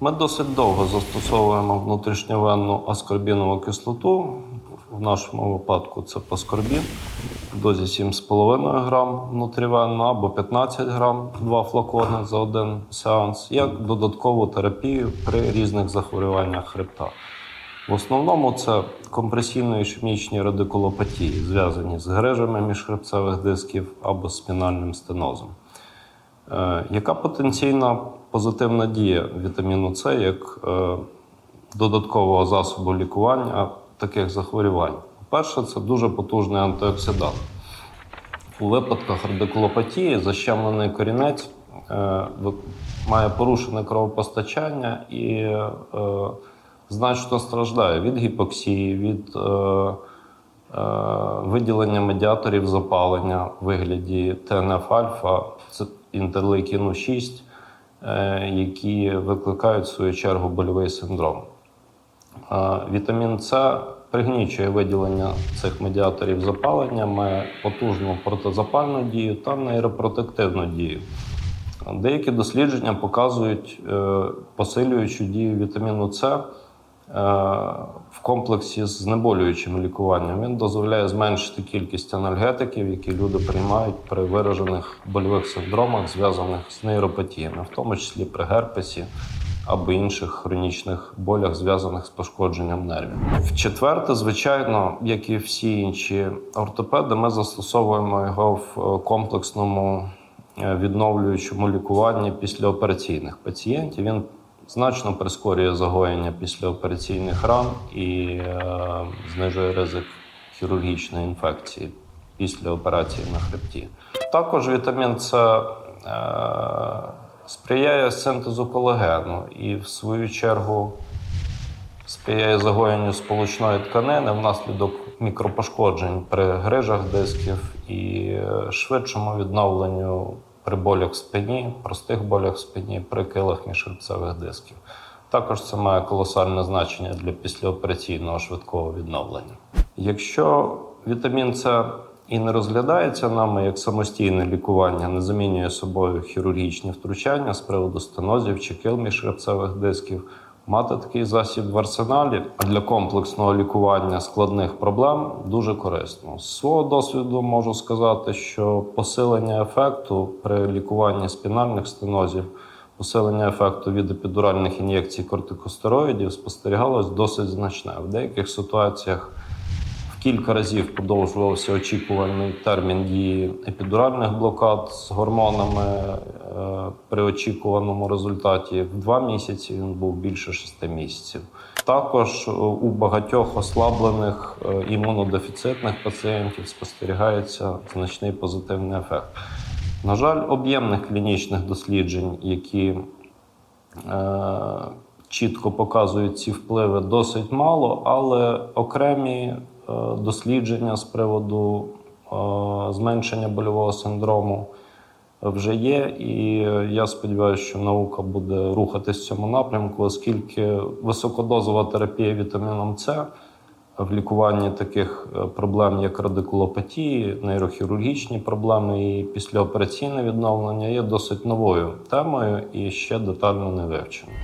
Ми досить довго застосовуємо внутрішньовенну аскорбінову кислоту. В нашому випадку це паскорбін в дозі 7,5 грам внутрівенно або 15 грам, два флакони за один сеанс, як додаткову терапію при різних захворюваннях хребта. В основному це компресійно-ішемічні радикулопатії, зв'язані з грижами міжхребцевих дисків або спінальним стенозом. Е, Яка потенційна позитивна дія вітаміну С як е, додаткового засобу лікування таких захворювань? По-перше, це дуже потужний антиоксидант. У випадках радикулопатії защемлений корінець е, має порушене кровопостачання і значно страждає від гіпоксії, від виділення медіаторів запалення в вигляді ТНФ-альфа, інтерлейкіну 6, е, які викликають в свою чергу больовий синдром. Вітамін С пригнічує виділення цих медіаторів запалення, має потужну протизапальну дію та нейропротективну дію. Деякі дослідження показують е, посилюючу дію вітаміну С в комплексі з знеболюючим лікуванням. Він дозволяє зменшити кількість анальгетиків, які люди приймають при виражених больових синдромах, зв'язаних з нейропатіями, в тому числі при герпесі або інших хронічних болях, зв'язаних з пошкодженням нервів. В четверте, звичайно, як і всі інші ортопеди, ми застосовуємо його в е, комплексному е, відновлюючому лікуванні післяопераційних пацієнтів. Він значно прискорює загоєння післяопераційних ран і е, знижує ризик хірургічної інфекції після операції на хребті. Також вітамін С е, сприяє синтезу колагену і, в свою чергу, сприяє загоєнню сполучної тканини внаслідок мікропошкоджень при грижах дисків і е, швидшому відновленню при болях в спині, простих болях в спині, при килах міжхребцевих дисків. Також це має колосальне значення для післяопераційного швидкого відновлення. Якщо вітамін С і не розглядається нами як самостійне лікування, не замінює собою хірургічні втручання з приводу стенозів чи кил міжхребцевих дисків, мати такий засіб в арсеналі для комплексного лікування складних проблем дуже корисно. З свого досвіду можу сказати, що посилення ефекту при лікуванні спінальних стенозів, посилення ефекту від епідуральних ін'єкцій кортикостероїдів спостерігалось досить значне. В деяких ситуаціях кілька разів подовжувався очікувальний термін дії епідуральних блокад з гормонами. Е, При очікуваному результаті в два місяці він був більше шести місяців. Також е, у багатьох ослаблених е, імунодефіцитних пацієнтів спостерігається значний позитивний ефект. На жаль, об'ємних клінічних досліджень, які чітко показують ці впливи, досить мало, але окремі дослідження з приводу е, зменшення больового синдрому вже є. І е, я сподіваюся, що наука буде рухатись в цьому напрямку, оскільки високодозова терапія вітаміном С в лікуванні таких е, проблем, як радикулопатії, нейрохірургічні проблеми і післяопераційне відновлення є досить новою темою і ще детально не вивченою.